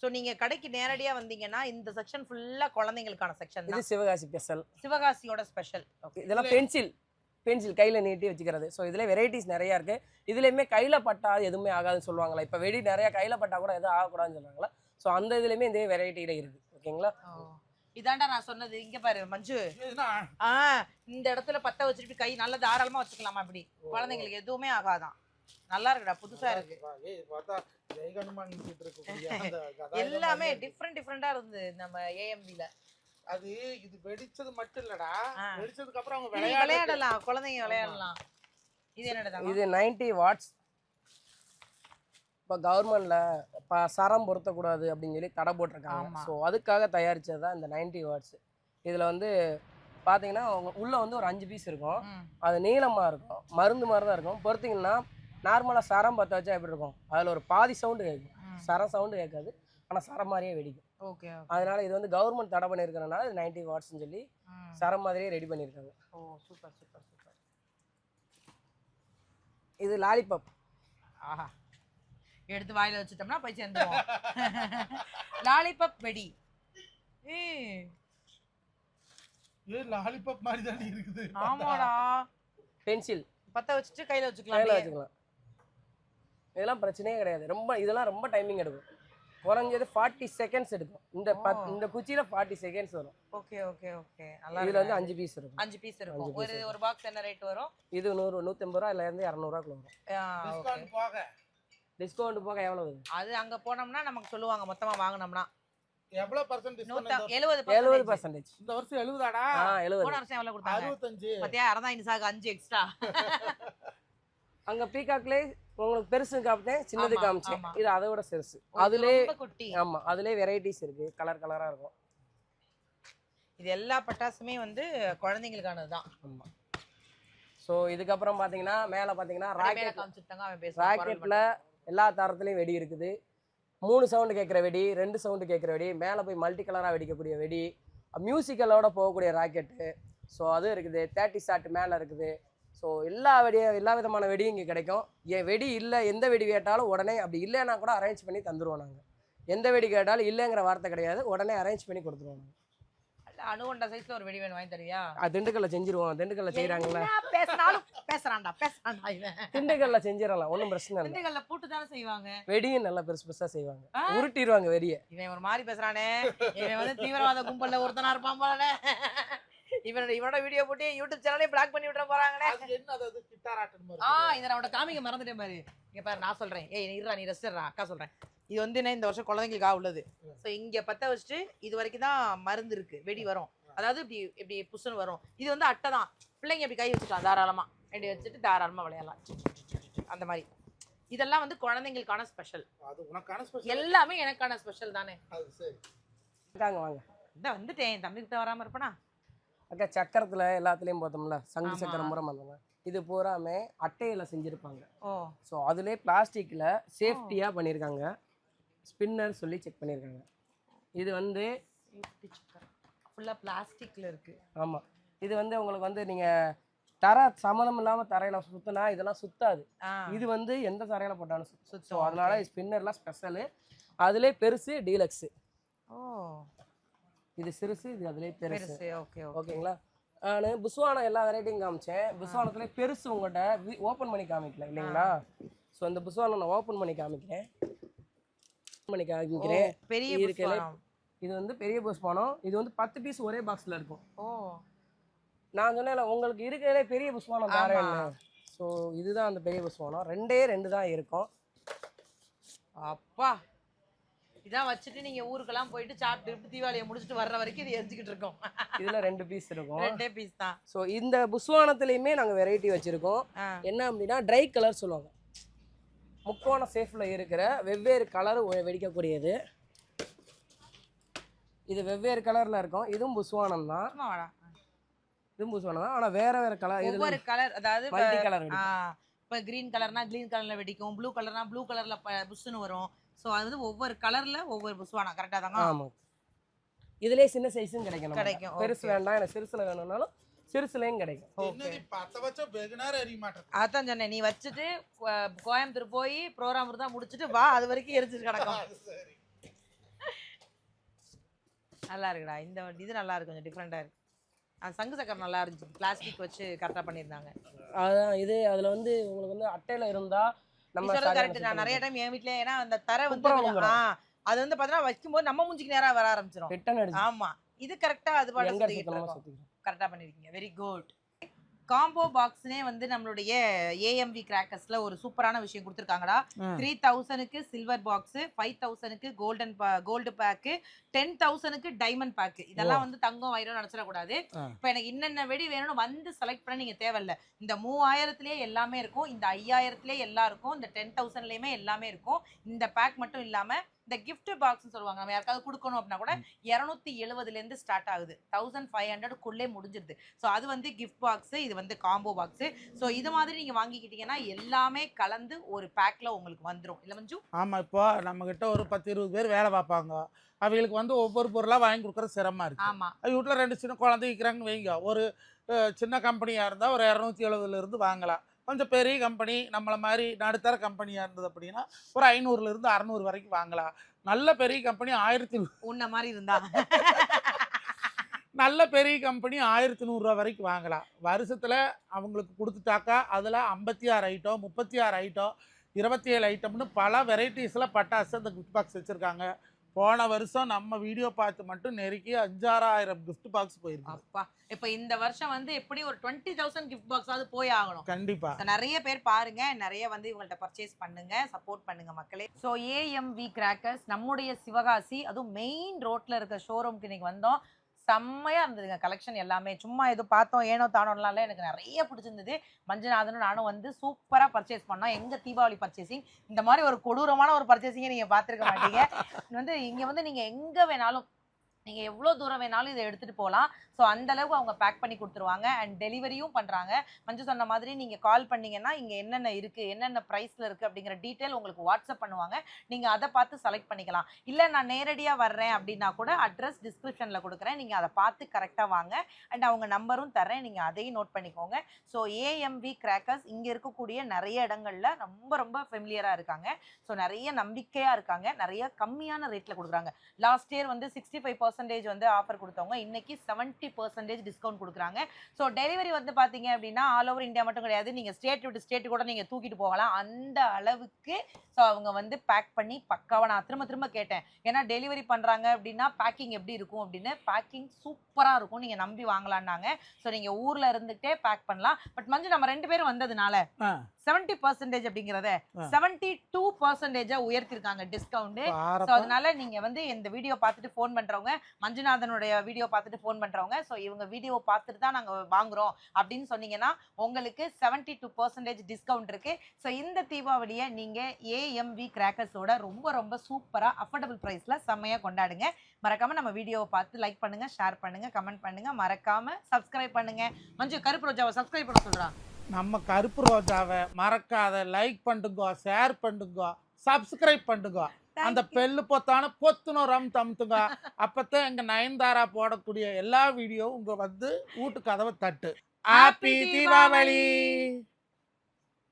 சோ நீங்க கடைக்கு நேரடியா வந்தீங்கன்னா இந்த செக்ஷன் ஃபுல்லா குழந்தைங்களுக்கான செக்ஷன் இது சிவகாசி ஸ்பெஷல் சிவகாசியோட ஸ்பெஷல் இதெல்லாம் பென்சில். பென்சில் கையில் நீட்டி வச்சுக்கிறது. ஸோ இதில் வெரைட்டிஸ் நிறையா இருக்குது இதுலேயுமே கையில் பட்டா எதுவுமே ஆகாதுன்னு சொல்லுவாங்களா. இப்போ வெடி நிறையா கையில் பட்டா கூட எதுவும் ஆகக்கூடாதுன்னு சொல்லுவாங்களா. ஸோ அந்த இதுலேயுமே இந்த வெரைட்டியில் இருக்குது ஓகேங்களா இதாண்டா நான் சொன்னது. இங்க பாரு மஞ்சு. ஆ இந்த இடத்துல பத்த வச்சுட்டு கை. நல்ல தாராளமா வச்சுக்கலாமா இப்படி? குழந்தைங்களுக்கு எதுவுமே ஆகாதான் நல்லா இருக்குடா புதுசா இருக்கு. இது *laughs* எல்லாமே. டிஃப்ரெண்ட் டிஃப்ரெண்டா இருந்து நம்ம ஏஎம்வில அது இது வெடிச்சது மட்டும் இல்லடா. வெடிச்சதுக்கு அப்புறம் அவங்க இது விளையாட விளையாடலாம் குழந்தைங்க விளையாடலாம். இது என்னடா இது? 90 வாட்ஸ் இப்போ கவர்மெண்ட்ல இப்போ சரம் பொருத்தக்கூடாது அப்படின்னு சொல்லி தடை போட்டிருக்காங்க. ஸோ அதுக்காக தயாரிச்சது தான் இந்த 90 வாட்ஸ் இதில் வந்து பார்த்தீங்கன்னா உங்க- உள்ள வந்து ஒரு அஞ்சு பீஸ் இருக்கும். அது நீளமாக இருக்கும். மருந்து மாதிரி தான் இருக்கும் பொறுத்தீங்கன்னா நார்மலாக சரம் பற்ற வச்சா எப்படி இருக்கும்? அதில் ஒரு பாதி சவுண்டு கேட்கும். சரம் சவுண்டு கேட்காது. ஆனால் சரம் மாதிரியே வெடிக்கும். ஓகே அதனால இது வந்து கவர்மெண்ட் தடை பண்ணியிருக்கிறனால இது நைன்டி வாட்ஸ்னு சொல்லி சரம் மாதிரியே ரெடி பண்ணியிருக்காங்க ஓ சூப்பர் சூப்பர் சூப்பர். இது லாலிபப் ஆஹா. எடுத்து வாயில வச்சுட்டோம்னா போய் சேர்ந்துருவோம். *laughs* லாலிபப் வெடி. ஏ. லாலிபப் மாதிரி தானே இருக்குது. ஆமாடா. பென்சில். பத்த வச்சுட்டு கையில கையில் வச்சுக்கலாம். வச்சுக்கலாம் இதெல்லாம் பிரச்சனையே கிடையாது. ரொம்ப இதெல்லாம் ரொம்ப டைமிங் எடுக்கும். குறைஞ்சது ஃபார்ட்டி செகண்ட்ஸ் எடுக்கும். இந்த பத். இந்த குச்சியில் ஃபார்ட்டி செகண்ட்ஸ் வரும். Okay okay okay. நல்லா இதில். வந்து அஞ்சு பீஸ் இருக்கும். அஞ்சு பீஸ் இருக்கும். ஒரு ஒரு பாக்ஸ் என்ன ரேட் வரும்? இது நூறு நூற்றம்பது ரூபா இல்லைருந்து இரநூறுவாக்குள்ள வரும். டிஸ்கவுண்ட் போக டிஸ்கவுண்ட் போக எவ்வளோ வருது அது அங்க போனோம்னா நமக்கு சொல்லுவாங்க மொத்தமா வாங்கினோம்னா. எவ்வளவு பர்சன்ட் எழுபது. பர்சன்டேஜ் இந்த வருஷம் எழுபதாடா எழுபது போன வருஷம் எவ்வளவு கொடுத்தாங்க? அறுபத்தஞ்சு. பத்தியா அறந்தாயிரம் சாகு அஞ்சு எக்ஸ்ட்ரா அங்கே பீகாக்லே உங்களுக்கு பெருசு காமிச்சேன் சின்னது காமிச்சேன். இது அதை விட பெருசு அதுலே ரொம்ப குட்டி. ஆமா அதுலே வெரைட்டிஸ் இருக்கு கலர் கலரா இருக்கும். இது எல்லா பட்டாசுமே வந்து குழந்தைங்களுக்கானது தான். ஆமா. ஸோ இதுக்கப்புறம் பாத்தீங்கன்னா மேல பாத்தீங்கன்னா மேல ராக்கெட் காமிச்சிட்டாங்க எல்லா தரத்துலையும் வெடி இருக்குது. மூணு சவுண்டு கேட்குற வெடி ரெண்டு சவுண்டு கேட்குற வெடி மேலே போய் மல்டி கலராக வெடிக்கக்கூடிய வெடி மியூசிக்கலோட போகக்கூடிய ராக்கெட்டு ஸோ அதுவும் இருக்குது. தேர்ட்டி ஷாட் மேலே இருக்குது. ஸோ எல்லா வெடியும் எல்லா விதமான வெடியும் இங்கே கிடைக்கும். என் வெடி இல்லை எந்த வெடி கேட்டாலும் உடனே அப்படி இல்லைன்னா கூட அரேஞ்ச் பண்ணி தந்துடுவோம் நாங்கள் எந்த வெடி கேட்டாலும் இல்லைங்கிற வார்த்தை கிடையாது. உடனே அரேஞ்ச் பண்ணி கொடுத்துருவோம் நாங்கள் அணுகொண்ட சைஸ்ல ஒரு வெடி வேணும் வாங்கி தருவியா? திண்டுக்கல்ல செஞ்சிருவோம். திண்டுக்கல்ல செய்கிறாங்களா என்ன பேசினாலும் பேசுறான்டா பேசுறான்டா இவன். திண்டுக்கல்ல செஞ்சிடலாம் ஒன்றும் பிரச்சனை இல்லை. திண்டுக்கல்ல பூட்டு தானே செய்வாங்க? வெடியும் நல்லா பெருசு பெருசாக செய்வாங்க. உருட்டிடுவாங்க வெடியை. இவன் ஒரு மாதிரி பேசுறானே. இவன் வந்து தீவிரவாத கும்பல்ல ஒருத்தனா இருப்பான் போலனே. இவனோட இவனோட வீடியோ போட்டு யூடியூப் சேனலே பிளாக் பண்ணி விட்டுற போறாங்களே அது என்ன அது கிட்டாராட்டம் ஆ இதை நான் அவன்கிட்ட காமிக்க மறந்துட்டேன் பாரு. இங்க பாரு நான் சொல்றேன். ஏய் நீ இருடா நீ ரெஸ்டர்ரா அக்கா சொல்றேன். இது வந்து என்ன இந்த வருஷம் குழந்தைங்களுக்காக உள்ளது. ஸோ இங்க பத்த வச்சுட்டு இது வரைக்கும் தான் மருந்து இருக்கு வெடி வரும். அதாவது இப்படி இப்படி புஷ்ஷுன்னு வரும். இது வந்து அட்டை தான். பிள்ளைங்க இப்படி கை வச்சுக்கலாம் தாராளமா. இப்படி வச்சுட்டு தாராளமா விளையாடலாம். அந்த மாதிரி. இதெல்லாம் வந்து குழந்தைங்களுக்கான ஸ்பெஷல் அது உனக்கான ஸ்பெஷல் எல்லாமே எனக்கான ஸ்பெஷல் தானே. அது சரி. இருக்காங்க வாங்க. இந்த வந்துட்டேன். தம்பி கிட்ட வராம இருப்பனா? அக்கா சக்கரத்தில் எல்லாத்துலேயும் பார்த்தோம்ல சங்கு. சக்கரம் முறை வந்தாங்க இது பூராமே அட்டையில் செஞ்சுருப்பாங்க. ஓ. ஸோ அதுலேயே பிளாஸ்டிக்கில் சேஃப்டியாக பண்ணியிருக்காங்க ஸ்பின்னர் சொல்லி செக் பண்ணியிருக்காங்க இது வந்து ஃபுல்லா பிளாஸ்டிக்ல இருக்கு. ஆமாம் இது வந்து உங்களுக்கு வந்து நீங்கள் தர சம்மந்தம் இல்லாமல் தரையில் சுற்றினா இதெல்லாம் சுத்தாது. இது வந்து எந்த தரையில் போட்டாலும் சுத்தும். ஸோ அதனால. ஸ்பின்னர்லாம் ஸ்பெஷலு அதிலே பெருசு டீலக்ஸு ஓ. இது சிறுசு இது அதிலே பெருசு. ஓகே ஓகே ஓகேங்களா நான் புஸ்வானம் எல்லா வெரைட்டியும் காமிச்சேன். புஸ்வானத்துல பெருசு உங்கள்கிட்ட ஓப்பன் பண்ணி காமிக்கல இல்லைங்களா? ஸோ அந்த புஸ்வானம் நான் ஓப்பன் பண்ணி காமிக்கிறேன். பண்ணி காமிக்கிறேன் பெரிய இருக்கலே. இது வந்து பெரிய புஷ்வானம் இது வந்து பத்து பீஸ் ஒரே பாக்ஸில் இருக்கும். ஓ. நான் சொன்னேன்ல உங்களுக்கு இருக்கிறதே பெரிய புஷ்வானம் ஆமா. தரேன் ஸோ இதுதான் அந்த பெரிய புஷ்வானம் ரெண்டே ரெண்டு தான் இருக்கும். அப்பா. இதான் வச்சுட்டு நீங்க ஊருக்கெல்லாம் போயிட்டு சாப்பிட்டு தீபாவளியை முடிச்சுட்டு வர்ற வரைக்கும் இது எரிஞ்சுக்கிட்டு இருக்கோம். இதுல ரெண்டு பீஸ் இருக்கும். ரெண்டே பீஸ் தான். ஸோ இந்த புஸ்வானத்துலேயுமே நாங்கள் வெரைட்டி வச்சுருக்கோம். என்ன அப்படின்னா ட்ரை கலர் சொல்லுவாங்க. முக்கோண சேஃபில் இருக்கிற வெவ்வேறு கலர் வெடிக்கக்கூடியது. இது வெவ்வேறு கலரில் இருக்கும். இதுவும் புஸ்வானம் தான். இதுவும் புஸ்வானம் தான். ஆனால் வேற வேற கலர் ஒவ்வொரு கலர் அதாவது மல்டி கலர் இப்ப கிரீன் கலர்னா கிரீன் கலர்ல வெடிக்கும். ப்ளூ கலர்னா ப்ளூ கலர்ல புஷ்னு வரும். சோ அது வந்து ஒவ்வொரு கலர்ல ஒவ்வொரு புஷ்வானா கரெக்டா தாங்க ஆமாம் இதுலேயே சின்ன சைஸும் கிடைக்கும். கிடைக்கும், பெருசு. வேண்டாம். எனக்கு சிறுசுல வேணும்னாலும் சிறுசுலேயும் கிடைக்கும். அதான் சொன்னேன் நீ வச்சுட்டு கோயம்புத்தூர் போய் ப்ரோக்ராம் தான் முடிச்சுட்டு வா அது வரைக்கும் எரிஞ்சிட்டு கிடக்கும். நல்லா இருக்குடா இந்த வண்டி இது நல்லா இருக்கு கொஞ்சம் டிஃப்ரெண்டா இருக்கு. அந்த சங்கு சக்கரம் நல்லா இருந்துச்சு பிளாஸ்டிக் வச்சு கரெக்டா பண்ணியிருந்தாங்க. அதான் இது அதில் வந்து உங்களுக்கு வந்து அட்டையில் இருந்தால் நம்ம கரெக்ட் நான் நிறைய டைம் என் வீட்ல ஏன்னா அந்த தரை வந்து. ஆ, அது வந்து பாத்தீங்கன்னா வைக்கும்போது நம்ம மூஞ்சிக்கு நேரா வர ஆரம்பிச்சிடும் பெட்டன் அடிச்சு ஆமா இது கரெக்டா அது பாட்டு எங்க சுத்திக்கிட்டு சுத்தமாக இருக்கும் சுற்றிக்கிறோம் கரெக்டா பண்ணிருக்கீங்க. வெரி குட் காம்போ பாக்ஸ்னே வந்து நம்மளுடைய ஏஎம்வி கிராக்கர்ஸ்ல ஒரு சூப்பரான விஷயம் கொடுத்துருக்காங்கடா. த்ரீ தௌசண்ட்க்கு சில்வர் பாக்ஸ் ஃபைவ் தௌசண்ட்க்கு கோல்டன் கோல்டு பேக்கு டென் தௌசண்ட்க்கு டைமண்ட் பேக்கு இதெல்லாம் வந்து தங்கம் வைரம் நினச்சிடக்கூடாது. இப்போ எனக்கு இன்னென்ன வெடி வேணும்னு வந்து செலக்ட் பண்ண நீங்க தேவையில்ல. இந்த மூவாயிரத்துலயே எல்லாமே இருக்கும். இந்த ஐயாயிரத்துலயே எல்லாம் இருக்கும். இந்த டென் தௌசண்ட்லயுமே எல்லாமே இருக்கும். இந்த பேக் மட்டும் இல்லாம இந்த gift பாக்ஸ் சொல்லுவாங்க. நம்ம யாருக்காவது கொடுக்கணும் அப்படின்னா கூட இரநூத்தி எழுபதுல இருந்து ஸ்டார்ட் ஆகுது. தௌசண்ட் ஃபைவ் ஹண்ட்ரடுக்குள்ளே முடிஞ்சிருது. ஸோ அது வந்து கிஃப்ட் பாக்ஸ் இது வந்து காம்போ பாக்ஸ் ஸோ இது மாதிரி நீங்க வாங்கிக்கிட்டீங்கன்னா எல்லாமே கலந்து ஒரு பேக்ல உங்களுக்கு வந்துரும். இல்ல மஞ்சு? ஆமா இப்போ நம்ம கிட்ட ஒரு பத்து இருபது பேர் வேலை பார்ப்பாங்க. அவங்களுக்கு வந்து ஒவ்வொரு பொருளா வாங்கி கொடுக்கறது சிரமமா இருக்கு. ஆமா. அவங்க வீட்டில் ரெண்டு சின்ன குழந்தை விற்கிறாங்கன்னு வைங்க. ஒரு சின்ன கம்பெனியாக இருந்தால் ஒரு இரநூத்தி எழுபதுல இருந்து வாங்கலாம். கொஞ்சம் பெரிய கம்பெனி நம்மளை மாதிரி நடுத்தர கம்பெனியாக இருந்தது அப்படின்னா ஒரு ஐநூறுலேருந்து அறநூறு வரைக்கும் வாங்கலாம். நல்ல பெரிய கம்பெனி ஆயிரத்தி உன்ன மாதிரி இருந்தா. நல்ல பெரிய கம்பெனி ஆயிரத்தி நூறுரூவா வரைக்கும் வாங்கலாம். வருஷத்தில் அவங்களுக்கு கொடுத்துட்டாக்கா அதில் ஐம்பத்தி ஆறு ஐட்டம் முப்பத்தி ஆறு ஐட்டம் இருபத்தி ஏழு ஐட்டம்னு பல வெரைட்டிஸில் பட்டாசு அந்த கிஃப்ட் பாக்ஸ் வச்சுருக்காங்க. போன வருஷம் நம்ம வீடியோ பார்த்து மட்டும் நெருக்கி அஞ்சாறாயிரம் gift பாக்ஸ் போயிருக்கு அப்பா இப்ப இந்த வருஷம் வந்து எப்படி ஒரு டுவெண்ட்டி தௌசண்ட் கிஃப்ட் பாக்ஸாவது போய் ஆகணும். கண்டிப்பா. நிறைய பேர் பாருங்க நிறைய வந்து இவங்கள்ட்ட பர்ச்சேஸ் பண்ணுங்க சப்போர்ட் பண்ணுங்க மக்களே. ஸோ ஏஎம்வி கிராக்கர்ஸ் நம்முடைய சிவகாசி அதுவும் மெயின் ரோட்ல இருக்க ஷோரூம்க்கு இன்னைக்கு வந்தோம். செம்மையா இருந்ததுங்க கலெக்ஷன் எல்லாமே. சும்மா எதுவும் பார்த்தோம் ஏனோ தானோலாம் எனக்கு நிறைய பிடிச்சிருந்தது. மஞ்சநாதனும் நானும் வந்து சூப்பரா பர்ச்சேஸ் பண்ணோம். எங்க தீபாவளி பர்ச்சேசிங் இந்த மாதிரி ஒரு கொடூரமான ஒரு பர்ச்சேசிங்கை நீங்க பார்த்துருக்க மாட்டீங்க. வந்து இங்க வந்து நீங்க எங்க வேணாலும் நீங்கள் எவ்வளோ தூரம் வேணாலும் இதை எடுத்துகிட்டு போகலாம் ஸோ அந்தளவுக்கு அவங்க பேக் பண்ணி கொடுத்துருவாங்க. அண்ட் டெலிவரியும் பண்ணுறாங்க மஞ்சு சொன்ன மாதிரி நீங்கள் கால் பண்ணீங்கன்னா இங்கே என்னென்ன இருக்குது என்னென்ன ப்ரைஸில் இருக்குது அப்படிங்கிற டீட்டெயில் உங்களுக்கு வாட்ஸ்அப் பண்ணுவாங்க. நீங்கள் அதை பார்த்து செலக்ட் பண்ணிக்கலாம். இல்லை நான் நேரடியாக வர்றேன் அப்படின்னா கூட அட்ரஸ் டிஸ்கிரிப்ஷனில் கொடுக்குறேன். நீங்கள் அதை பார்த்து கரெக்டாக வாங்க. அண்ட் அவங்க நம்பரும் தரேன் நீங்கள் அதையும் நோட் பண்ணிக்கோங்க. ஸோ ஏஎம்வி கிராக்கர்ஸ் இங்கே இருக்கக்கூடிய நிறைய இடங்கள்ல ரொம்ப ரொம்ப ஃபெமிலியராக இருக்காங்க. ஸோ நிறைய நம்பிக்கையாக இருக்காங்க. நிறைய கம்மியான ரேட்டில் கொடுக்குறாங்க. லாஸ்ட் இயர் வந்து சிக்ஸ்டி ஃபைவ் பர்சன்டேஜ் வந்து ஆஃபர் கொடுத்தவங்க இன்னைக்கு செவன்ட்டி பர்சன்டேஜ் டிஸ்கவுண்ட் கொடுக்குறாங்க. ஸோ டெலிவரி வந்து பார்த்தீங்க அப்படின்னா ஆல் ஓவர் இந்தியா மட்டும் கிடையாது. நீங்கள் ஸ்டேட் விட்டு ஸ்டேட் கூட நீங்கள் தூக்கிட்டு போகலாம். அந்த அளவுக்கு ஸோ அவங்க வந்து பேக் பண்ணி பக்காவாக நான் திரும்ப திரும்ப கேட்டேன். ஏன்னா டெலிவரி பண்ணுறாங்க அப்படின்னா பேக்கிங் எப்படி இருக்கும் அப்படின்னு பேக்கிங் சூப்பராக இருக்கும். நீங்கள் நம்பி வாங்கலான்னாங்க. ஸோ நீங்கள் ஊரில் இருந்துகிட்டே பேக் பண்ணலாம். பட் மஞ்சு நம்ம ரெண்டு பேரும் வந்ததுனால ஆ. செவன்ட்டி பர்சன்டேஜ் அப்படிங்கிறத ஆ. செவன்ட்டி டூ பர்சன்டேஜா உயர்த்திருக்காங்க டிஸ்கவுண்ட் ஸோ. அதனால நீங்க வந்து இந்த வீடியோ பார்த்துட்டு ஃபோன் பண்றவங்க மஞ்சுநாதனுடைய வீடியோ பார்த்துட்டு ஃபோன் பண்ணுறவங்க ஸோ இவங்க வீடியோ பார்த்துட்டு தான் நாங்கள் வாங்குகிறோம் அப்படின்னு சொன்னீங்கன்னா உங்களுக்கு செவன்ட்டி டூ பர்சன்டேஜ் டிஸ்கவுண்ட் இருக்குது ஸோ இந்த தீபாவளியை நீங்கள் ஏஎம்வி கிராக்கர்ஸோட ரொம்ப ரொம்ப சூப்பராக அஃபோர்டபுள் ப்ரைஸில் செம்மையாக கொண்டாடுங்க. மறக்காமல் நம்ம வீடியோவை பார்த்து லைக் பண்ணுங்கள் ஷேர் பண்ணுங்கள் கமெண்ட் பண்ணுங்கள் மறக்காமல் சப்ஸ்கிரைப் பண்ணுங்க. மஞ்சு கருப்பு ரோஜாவை சப்ஸ்கிரைப் பண்ண சொல்கிறான் நம்ம கருப்பு ரோஜாவை மறக்காத லைக் பண்ணுங்க ஷேர் பண்ணுங்க சப்ஸ்கிரைப் பண்ணுங்க. அந்த பெல்லு பொத்தான பொத்துன ரம் தமுத்துங்க அப்பத்தான் எங்க நயன்தாரா போடக்கூடிய எல்லா வீடியோவும் உங்க வந்து வீட்டு கதவை தட்டு. ஹாப்பி தீபாவளி!